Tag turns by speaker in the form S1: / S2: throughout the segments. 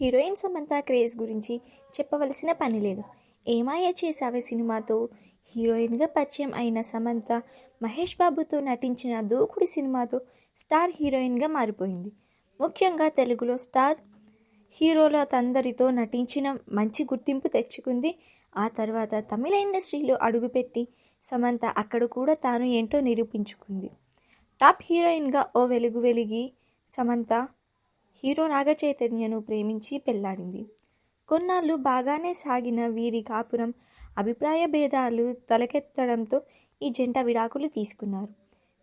S1: Heroine Samantha craze గురించి చెప్పవలసిన పని లేదు. ఏమాయ చేసావే సినిమాతో? హీరోయిన్గా పరిచయం అయిన సమంత మహేష్ బాబుతో నటించిన దూకుడి సినిమాతో స్టార్ హీరోయిన్గా మారిపోయింది. ముఖ్యంగా తెలుగులో స్టార్ హీరోలతందరితో నటించిన మంచి గుర్తింపు తెచ్చుకుంది. ఆ తర్వాత తమిళ ఇండస్ట్రీలో అడుగుపెట్టి సమంత అక్కడ కూడా తాను ఏంటో నిరూపించుకుంది. టాప్ హీరోయిన్గా ఓ వెలుగు వెలిగి సమంత హీరో నాగచైతన్యను ప్రేమించి పెళ్ళాడింది. కొన్నాళ్ళు బాగానే సాగిన వీరి కాపురం అభిప్రాయ భేదాలు తలకెత్తడంతో ఈ జంట విడాకులు తీసుకున్నారు.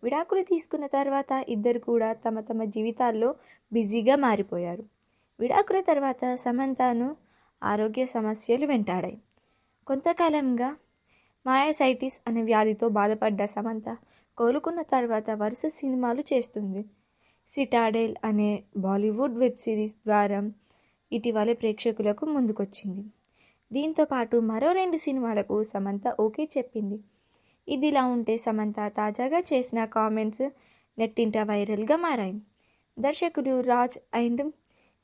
S1: విడాకులు తీసుకున్న తర్వాత ఇద్దరు కూడా తమ తమ జీవితాల్లో బిజీగా మారిపోయారు. విడాకుల తర్వాత సమంతను ఆరోగ్య సమస్యలు వెంటాడాయి. కొంతకాలంగా మాయాసైటిస్ అనే వ్యాధితో బాధపడ్డ సమంత కోలుకున్న తర్వాత వరుస సినిమాలు చేస్తుంది. సిటాడెల్ అనే బాలీవుడ్ వెబ్ సిరీస్ ద్వారా ఇటీవల ప్రేక్షకులకు ముందుకొచ్చింది. దీంతో పాటు మరో రెండు సినిమాలకు సమంత ఓకే చెప్పింది. ఇదిలా ఉంటే సమంత తాజాగా చేసిన కామెంట్స్ నెట్టింట వైరల్గా మారాయి. దర్శకుడు రాజ్ అండ్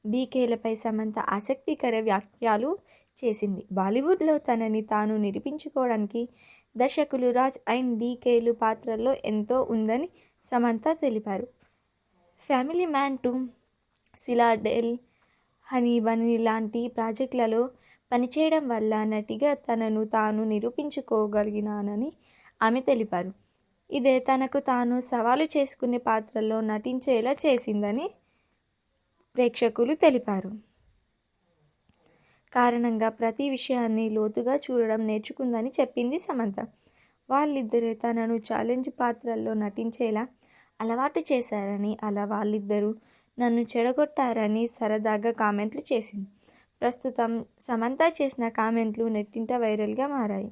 S1: డీకేలపై సమంత ఆసక్తికర వ్యాఖ్యలు చేసింది. బాలీవుడ్లో తనని తాను నిరూపించుకోవడానికి దర్శకులు రాజ్ అండ్ డీకేలు పాత్రల్లో ఎంతో ఉందని సమంత తెలిపారు. Family Man two Citadel Honey Bunny లాంటి ప్రాజెక్టులలో పనిచేయడం వల్ల నటిగా తనను తాను నిరూపించుకోగలిగినానని ఆమె తెలిపారు. ఇదే తనకు తాను సవాలు చేసుకునే పాత్రల్లో నటించేలా చేసిందని ప్రేక్షకులు తెలిపారు. కారణంగా ప్రతి విషయాన్ని లోతుగా చూడడం నేర్చుకుందని చెప్పింది సమంత. వాళ్ళిద్దరే తనను ఛాలెంజ్ పాత్రల్లో నటించేలా అలవాటు చేశారని అలా వాళ్ళిద్దరూ నన్ను చెడగొట్టారని సరదాగా కామెంట్లు చేసింది. ప్రస్తుతం సమంత చేసిన కామెంట్లు నెట్టింట వైరల్గా మారాయి.